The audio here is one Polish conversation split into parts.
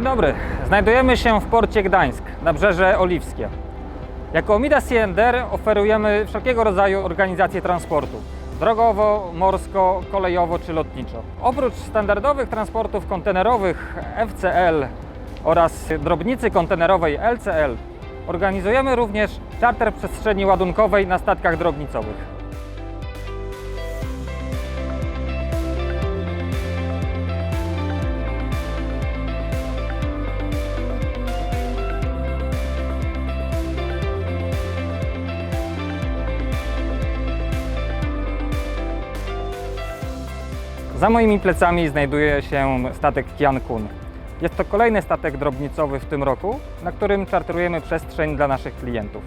Dzień dobry. Znajdujemy się w porcie Gdańsk, Nabrzeże Oliwskie. Jako Omida CNDR oferujemy wszelkiego rodzaju organizacje transportu. Drogowo, morsko, kolejowo czy lotniczo. Oprócz standardowych transportów kontenerowych FCL oraz drobnicy kontenerowej LCL organizujemy również charter przestrzeni ładunkowej na statkach drobnicowych. Za moimi plecami znajduje się statek Kian Kun. Jest to kolejny statek drobnicowy w tym roku, na którym czarterujemy przestrzeń dla naszych klientów.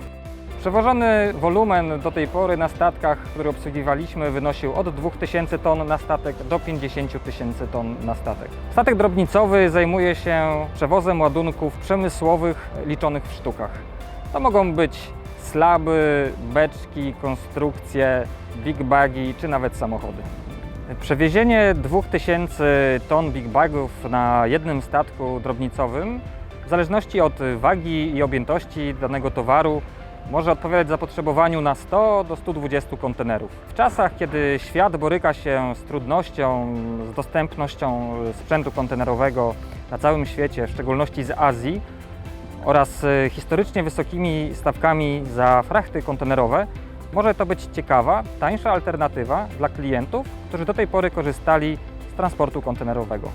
Przewożony wolumen do tej pory na statkach, który obsługiwaliśmy, wynosił od 2000 ton na statek do 50 tysięcy ton na statek. Statek drobnicowy zajmuje się przewozem ładunków przemysłowych liczonych w sztukach. To mogą być slaby, beczki, konstrukcje, big bagi czy nawet samochody. Przewiezienie 2000 ton big bagów na jednym statku drobnicowym, w zależności od wagi i objętości danego towaru, może odpowiadać zapotrzebowaniu na 100 do 120 kontenerów. W czasach, kiedy świat boryka się z trudnością, z dostępnością sprzętu kontenerowego na całym świecie, w szczególności z Azji, oraz e, historycznie wysokimi stawkami za frachty kontenerowe, może to być ciekawa, tańsza alternatywa dla klientów, którzy do tej pory korzystali z transportu kontenerowego.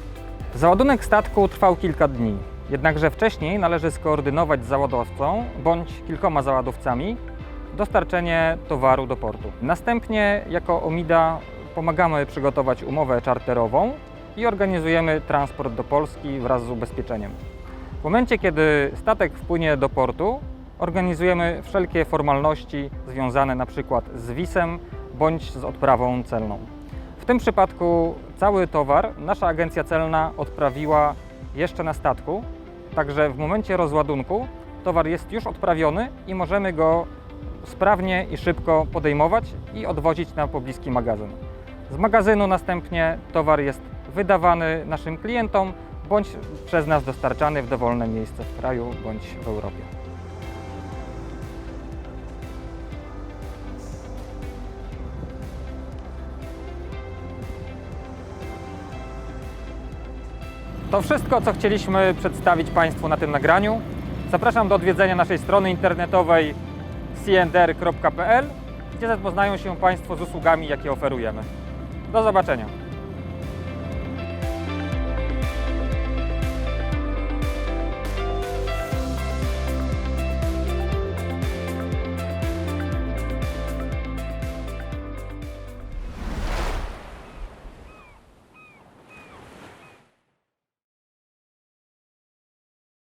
Załadunek statku trwał kilka dni, jednakże wcześniej należy skoordynować z załadowcą bądź kilkoma załadowcami dostarczenie towaru do portu. Następnie jako Omida pomagamy przygotować umowę czarterową i organizujemy transport do Polski wraz z ubezpieczeniem. W momencie, kiedy statek wpłynie do portu, organizujemy wszelkie formalności związane na przykład z wisem bądź z odprawą celną. W tym przypadku cały towar nasza agencja celna odprawiła jeszcze na statku, także w momencie rozładunku towar jest już odprawiony i możemy go sprawnie i szybko podejmować i odwozić na pobliski magazyn. Z magazynu następnie towar jest wydawany naszym klientom bądź przez nas dostarczany w dowolne miejsce w kraju bądź w Europie. To wszystko, co chcieliśmy przedstawić Państwu na tym nagraniu. Zapraszam do odwiedzenia naszej strony internetowej cndr.pl, gdzie zapoznają się Państwo z usługami, jakie oferujemy. Do zobaczenia.